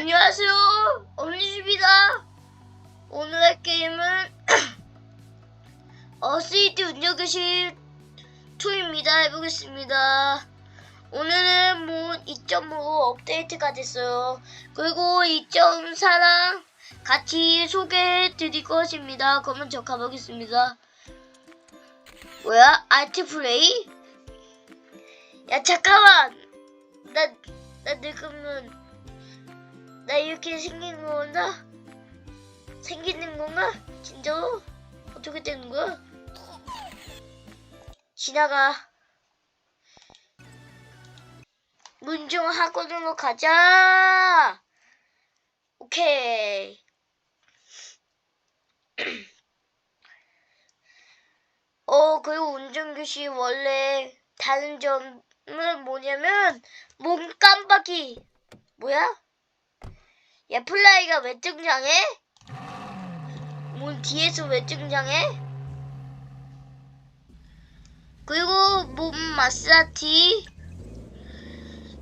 안녕하세요. 엄니입니다. 오늘의 게임은 어스이트 운전교실 2입니다. 해보겠습니다. 오늘은 뭐 2.5 업데이트가 됐어요. 그리고 2.4랑 같이 소개해 드릴 것입니다. 그러면 저 가보겠습니다. 뭐야? 알트 플레이? 야 잠깐만. 나, 나 늙으면 나 이렇게 생긴 건가? 생기는 건가? 진짜로? 어떻게 되는 거야? 지나가. 문중 학원으로 가자. 오케이. 어, 그리고 운전교실 원래 다른 점은 뭐냐면 몸 깜빡이. 뭐야? 야, 플라이가 왜 등장해? 몸 뒤에서 왜 등장해? 그리고 몸 마사지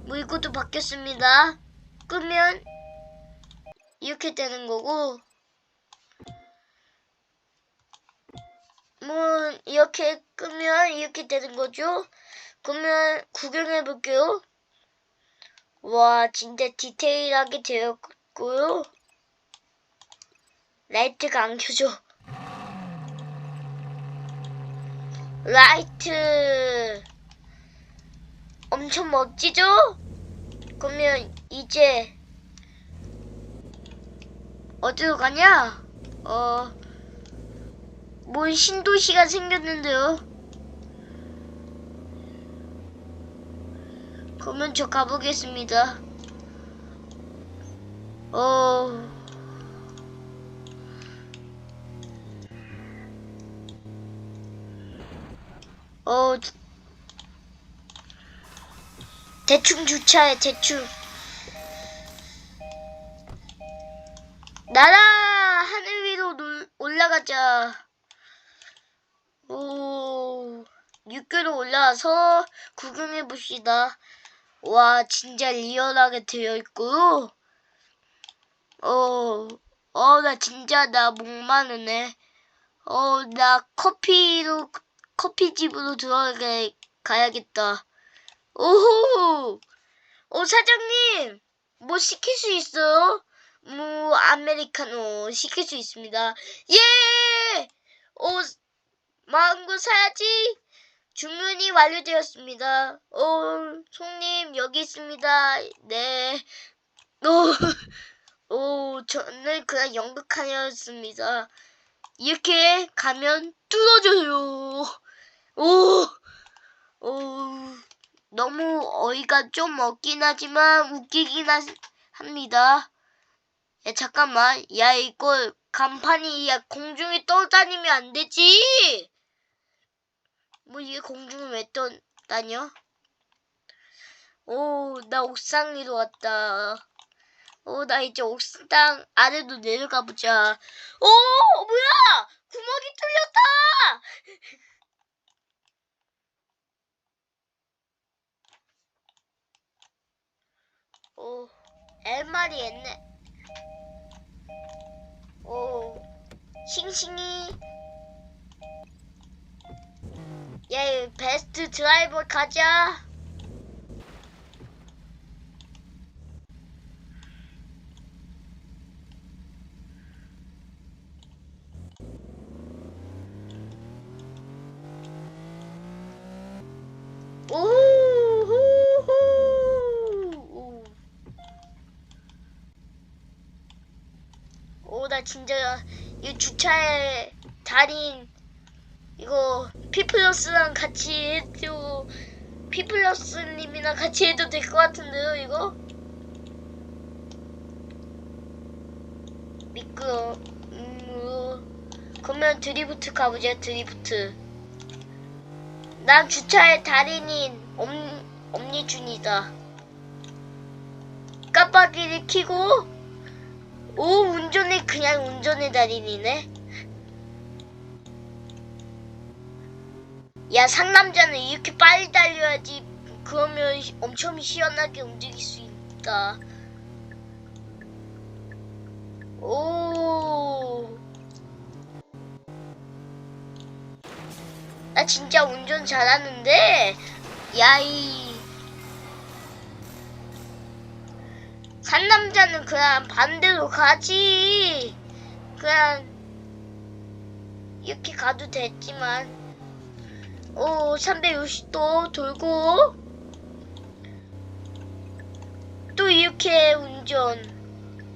뭐 이것도 바뀌었습니다. 끄면 이렇게 되는 거고 뭐 이렇게 끄면 이렇게 되는 거죠. 그러면 구경해 볼게요. 와 진짜 디테일하게 되 었고요. 라이트가 안 켜져. 라이트 엄청 멋지죠? 그러면 이제 어디로 가냐? 어, 뭔 신도시가 생겼는데요. 그러면 저 가보겠습니다. 어. 어, 대충 주차해, 대충. 나라 하늘 위로 놀- 올라가자. 오, 육교로 올라와서 구경해 봅시다. 와, 진짜 리얼하게 되어 있고요. 어, 어, 나 진짜 나 목마르네. 어, 나 커피로 커피집으로 들어가 가야겠다. 오호! 어, 사장님! 뭐 시킬 수 있어요? 뭐, 아메리카노 시킬 수 있습니다. 예! 어, 망고 사야지! 주문이 완료되었습니다. 어, 손님, 여기 있습니다. 네. 오, 오, 저는 그냥 연극하였습니다. 이렇게 가면 뚫어져요. 오, 오, 너무 어이가 좀 없긴 하지만 웃기긴 하, 합니다. 야, 잠깐만. 야, 이거 간판이 야, 공중에 떠다니면 안 되지. 뭐 이게 공중에 왜 떠다녀? 오, 나 옥상 위로 왔다. 오, 나 이제 옥상 아래로 내려가 보자. 오, 뭐야? 구멍이 뚫렸다. 오, 엘말이 했네. 오, 싱싱이. 예, 베스트 드라이버 가자. 오호호. 오, 나 진짜 이 주차에 달인 이거 피플러스랑 같이 해도 피플러스님이랑 같이 해도 될 것 같은데요, 이거? 미끄러. 음, 어. 그러면 드리프트 가보자, 드리프트. 난 주차의 달인인 엄, 엄니준이다. 깜빡이를 켜고, 오, 운전이 그냥 운전의 달인이네. 야, 상남자는 이렇게 빨리 달려야지. 그러면 시- 엄청 시원하게 움직일 수 있다. 오. 나 진짜 운전 잘하는데. 야이. 산남자는 그냥 반대로 가지. 그냥 이렇게 가도 됐지만. 오, 360도 돌고. 또 이렇게 운전.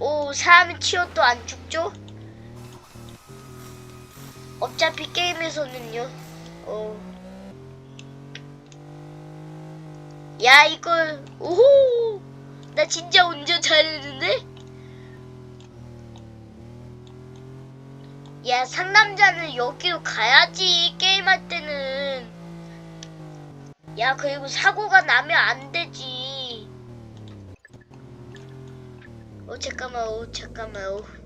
오, 사람이 치워도 안 죽죠? 어차피 게임에서는요. 어. 야, 이걸, 오호! 나 진짜 운전 잘했는데? 야, 상남자는 여기로 가야지, 게임할 때는. 야, 그리고 사고가 나면 안 되지. 어, 잠깐만, 어, 잠깐만, 어.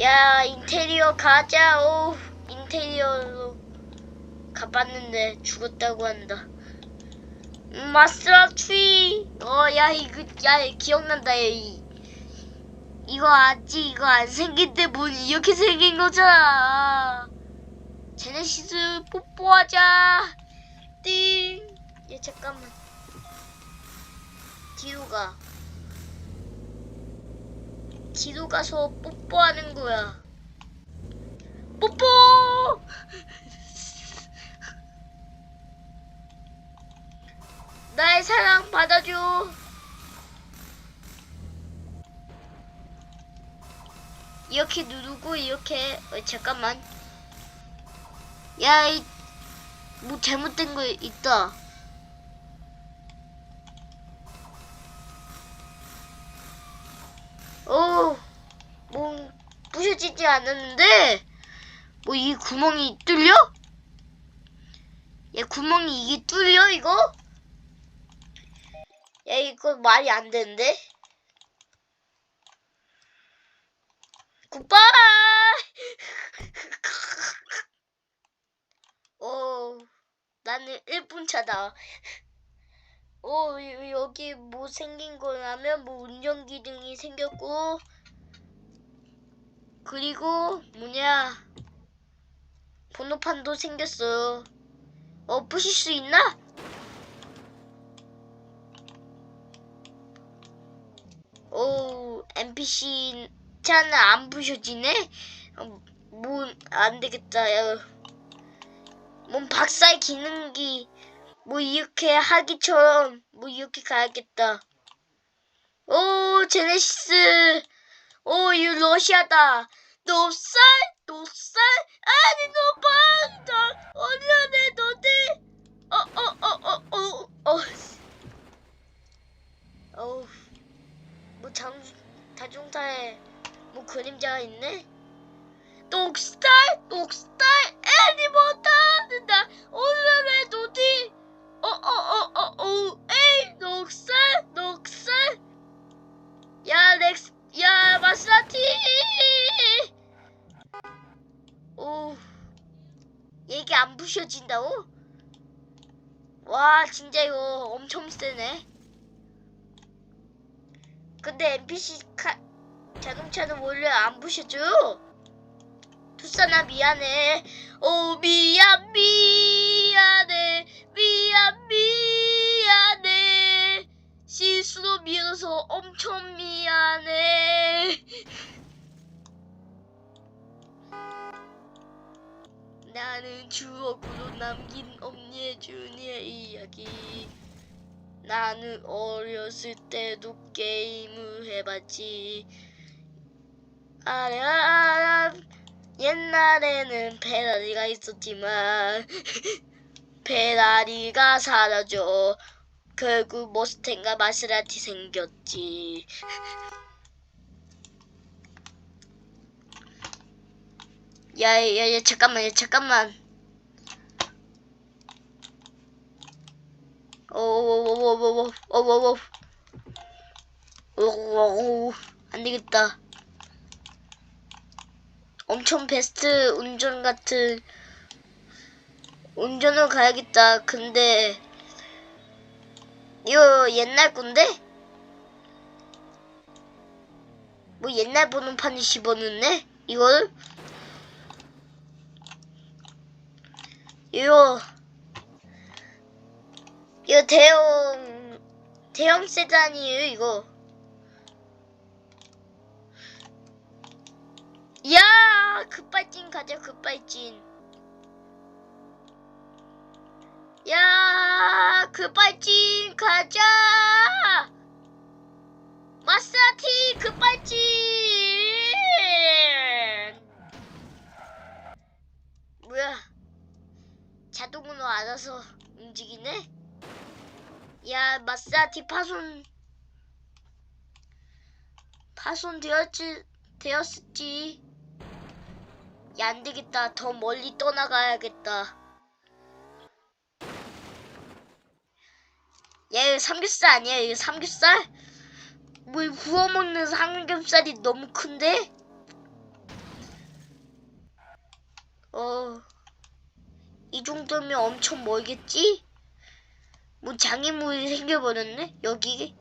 야, 인테리어 가자, 어. 인테리어로 가봤는데 죽었다고 한다. 음, 마스라 트리. 어, 야, 이거, 야, 기억난다, 야, 이. 이거 아직 이거 안 생긴 때뭐 이렇게 생긴 거잖아. 제네시스 뽀뽀하자. 띵. 얘 잠깐만. 뒤로 가. 뒤로 가서 뽀뽀하는 거야. 뽀뽀! 나의 사랑 받아줘. 이렇게 누르고 이렇게 어, 잠깐만. 야, 이, 뭐 잘못된 거 있다. 어, 뭐 부셔지지 않았는데 뭐 이 구멍이 뚫려? 야 구멍이 이게 뚫려 이거? 야 이거 말이 안 되는데? 굿바이! 오, 나는 1분 차다. 오, 여- 여기 뭐 생긴 거냐면 뭐 운전 기능이 생겼고 그리고 뭐냐 번호판도 생겼어요. 어, 부실 수 있나? 오, NPC 차는 안 부셔지네? 어, 뭐, 안 되겠다. 야. 뭔 박사의 기능기, 뭐, 이렇게 하기처럼, 뭐, 이렇게 가야겠다. 오, 제네시스. 오, 이 러시아다. 노살, 노살, 아니, 노방다. 얼려내, 너네. 어, 어, 어, 어, 어, 어. 어우, 뭐, 뭐 그림자가 있네? 녹스타일 녹스 진짜 이거 엄청 세네 근데 NPC 카 자동차는 원래 안 부셔줘요. 투사나 미안해. 오 미안 미안해 미안 미안해 실수로 밀어서 엄청 미안해. 나는 추억으로 남긴 엄니의 준이의 이야기. 나는 어렸을 때도 게임을 해봤지. 아라 옛날에는 페라리가 있었지만 페라리가 사라져 결국 모스텐과 마세라티 생겼지. 야야 야 잠깐만 야 잠깐만. 오오오오오오오오오오오 오오오 안 되겠다. 엄청 베스트 운전 같은 운전을 가야겠다. 근데 이거 옛날 건데? 뭐 옛날 번호판을 집어넣네? 이걸? 이거 이거 대형 대형 세단이에요 이거. 야 급발진 가자 급발진. 야 급발진 가자. 마사티 급발진 뭐야 알아서 움직이네? 야 마사티 파손. 파손 되었지 되었을지. 야 안 되겠다. 더 멀리 떠나가야겠다. 야 이거 삼겹살 아니야? 이거 삼겹살? 뭐 구워 먹는 삼겹살이 너무 큰데? 어, 이 정도면 엄청 멀겠지? 뭐 장애물이 생겨버렸네? 여기?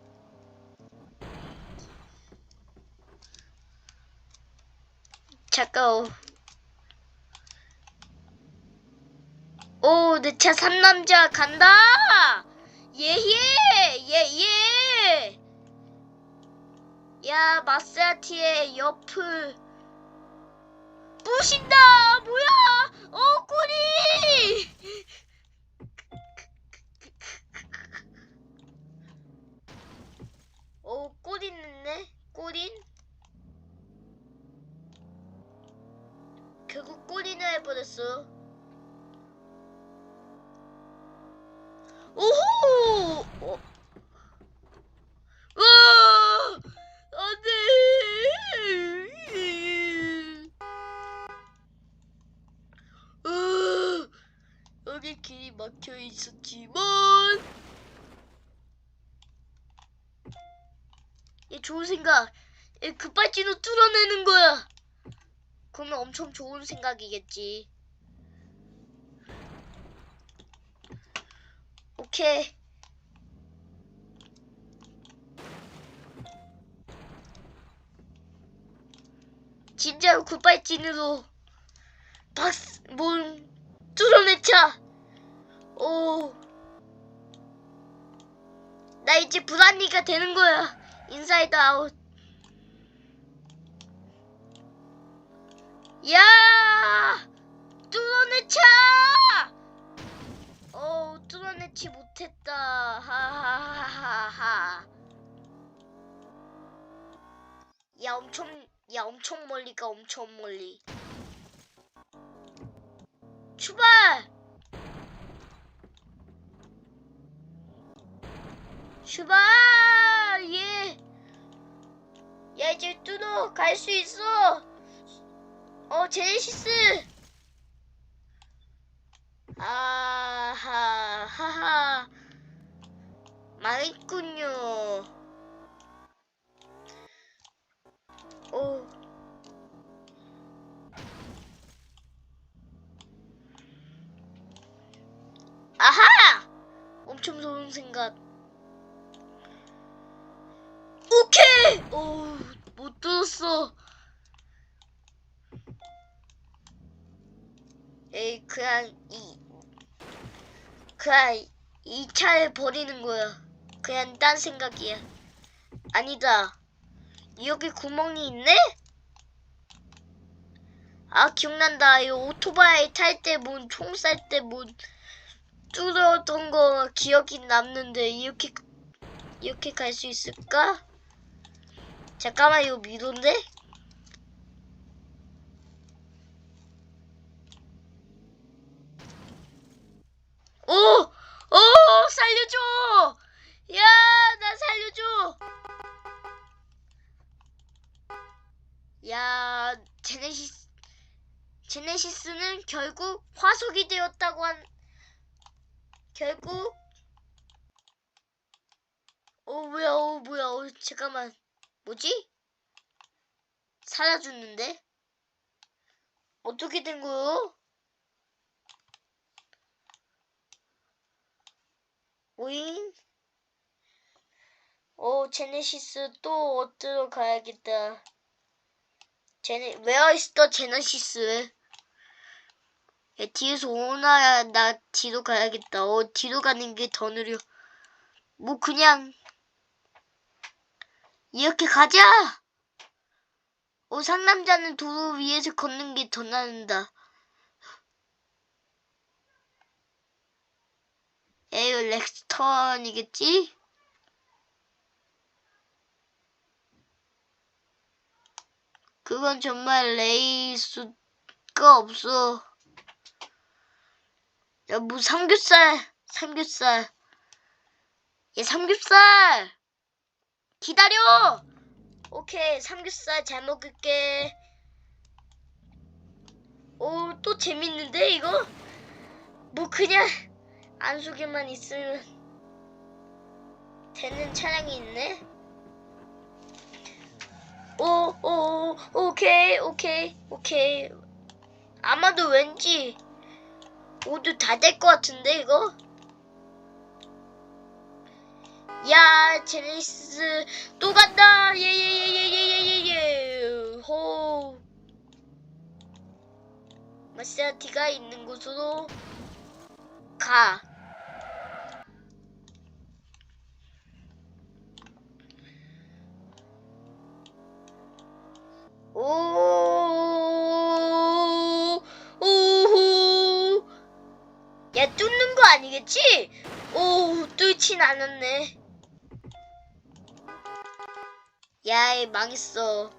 잠깐, 어. 오, 내 차 삼남자 간다! 예예! 예예! 야, 마세아티의 옆을 부신다! 뭐야! 어, 꼬리! 어, 꼬리 있네? 꼬린? 결국 꼬리는 해버렸어. 좋은 생각. 얘 급발진으로 뚫어내는 거야. 그러면 엄청 좋은 생각이겠지. 오케이. 진짜 굿발진으로 박스 뭘 뚫어내자. 오. 나 이제 불안이가 되는 거야 인사이드 아웃 야! 뚫어내자 어 뚫어내지 못했다. 하하하하하. 야 엄청 야 엄청 멀리 가 엄청 멀리. 출발! 출발 예. 야 이제 뚜도 갈수 있어. 어 제네시스. 아하 하하. 망했군요. 오. 아하! 엄청 좋은 생각 오케이 오 못 들었어. 에이 그냥 이 그냥 이 차를 버리는 거야. 그냥 딴 생각이야. 아니다. 여기 구멍이 있네? 아 기억난다. 이 오토바이 탈때뭐총쌀때뭐 뚫었던 거 기억이 남는데 이렇게 이렇게 갈 수 있을까? 잠깐만 이거 미도인데? 오! 오! 살려줘! 야! 나 살려줘! 야, 제네시스 제네시스는 결국 화석이 되었다고 한 결국 어 뭐야 어 뭐야 어 잠깐만 뭐지? 사라졌는데? 어떻게 된 거요? 오잉? 어 제네시스 또 얻으러 가야겠다 제네 웨어 있어 제너시스 야, 뒤에서 오나 나 뒤로 가야겠다 어 뒤로 가는 게 더 느려 뭐 그냥 이렇게 가자 어 상남자는 도로 위에서 걷는 게 더 나는다 에이 렉스턴이겠지? 그건 정말 레일 수가 없어. 야, 뭐 삼겹살, 삼겹살. 얘 삼겹살. 기다려. 오케이, 삼겹살 잘 먹을게. 오, 또 재밌는데 이거? 뭐 그냥 안 속에만 있으면 되는 차량이 있네. 오, 오, 오, 오케이, 오케이, 오케이. 아마도 왠지 모두 다 될 것 같은데, 이거? 야, 제네시스 또 간다! 예, 예, 예, 예, 예, 예, 예, 예. 호. 마세라티가 있는 곳으로 가. 오, 오호. 야, 뚫는 거 아니겠지? 오, 뚫진 않았네. 야, 이 망했어.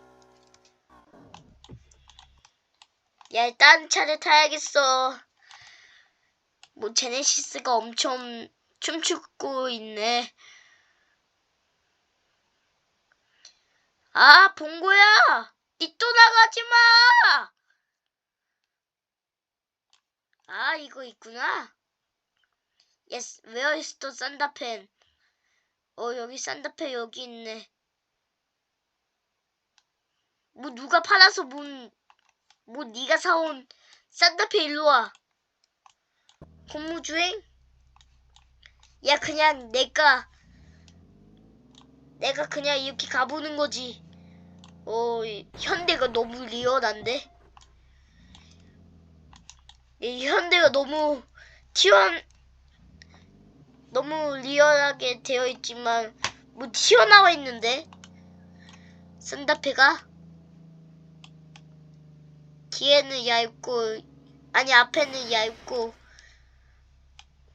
야, 딴 차를 타야겠어. 뭐, 제네시스가 엄청 춤추고 있네. 아, 봉고야! 니 또 나가지 마! 아, 이거 있구나. Yes, where is the 산다펜? 어, 여기 산다펜 여기 있네. 뭐 누가 팔아서 뭔, 뭐 네가 사온 산타페 일로 와. 공무주행? 야, 그냥 내가, 내가 그냥 이렇게 가보는 거지. 어, 이 현대가 너무 리얼한데? 이 현대가 너무 튀어, 너무 리얼하게 되어 있지만, 뭐 튀어나와 있는데? 산타페가? 뒤에는 얇고, 아니, 앞에는 얇고,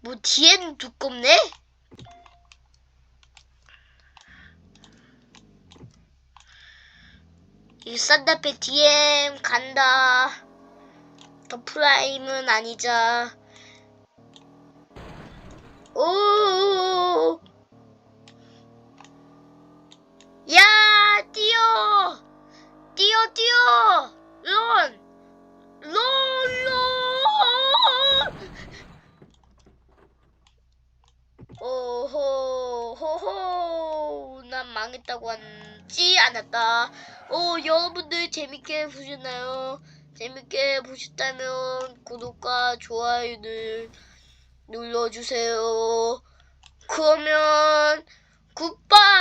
뭐 뒤에는 두껍네? 이 산타페 DM 간다. 더 프라임은 아니자. 오! 않았다. 오, 여러분들 재밌게 보셨나요? 재밌게 보셨다면 구독과 좋아요를 눌러주세요. 그러면 굿바이!